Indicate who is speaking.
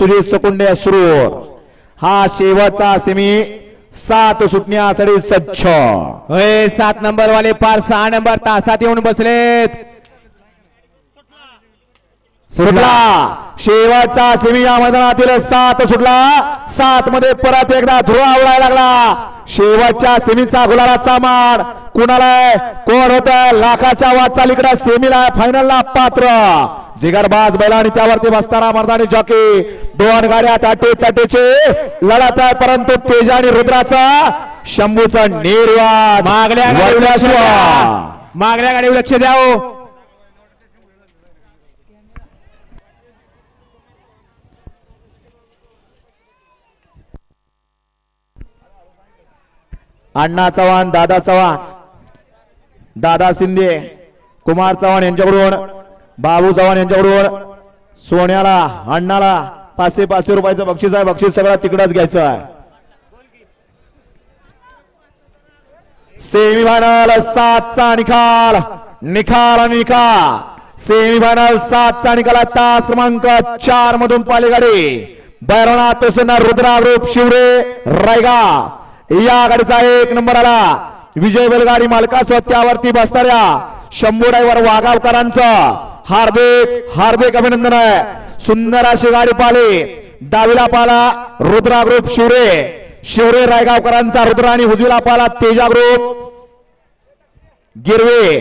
Speaker 1: सुजित सकुंडे सुरू हा शेवटचा सेमी सात सुटण्यासाठी सज्ज
Speaker 2: होय सात नंबर वाले पार सहा नंबर तासात येऊन बसलेत.
Speaker 1: सुटला. शेवटचा सेमी या मैदानातील सात सुटला. सात मध्ये परत एकदा धुवा उडायला लागला. शेवटच्या सेमीचा गुलालाचा मान कुणाला? कोण होत? लाखाच्या वाटचालीकडे सेमीला फायनलला पात्र. जिगरबाज बैला आणि त्यावरती बसताना मर्दानी जॉकी दोन गाड्या ताटे ताटेचे लढत आहे परंतु तेजा आणि रुद्राचा शंभूचा निर्वाद.
Speaker 2: द्या. मागल्या गाडीवर लक्ष द्या हो.
Speaker 1: अण्णा चव्हाण दादा चव्हाण दादा शिंदे कुमार चव्हाण यांच्याकडून बाबू चव्हाण यांच्याकडून सोन्याला अण्णाला पाचशे पाचशे रुपयाचं बक्षीस आहे. बक्षीस सगळं तिकडच घ्यायचं आहे. सेमीफायनल सातचा निकाल. निकाल आणि निकाल. सेमीफायनल सातचा निकाल तास क्रमांक चार मधून पालेगाडी. बैरवनाथ प्रसन्न रुद्रा शिवरे रायगाव. या आघाडीचा एक नंबर आला. विजय बैलगाडी मालकाचं त्यावरती बसणाऱ्या शंभू ड्रायव्हर वाघावकरांचं हार्दिक हार्दिक अभिनंदन आहे. सुंदर अशी गाडी पाली डावीला पाला रुद्रा ग्रुप शिवरे. शिवरे रायगावकरांचा रुद्र आणि हुजवीला पाला तेजा ग्रुप. गिरवे.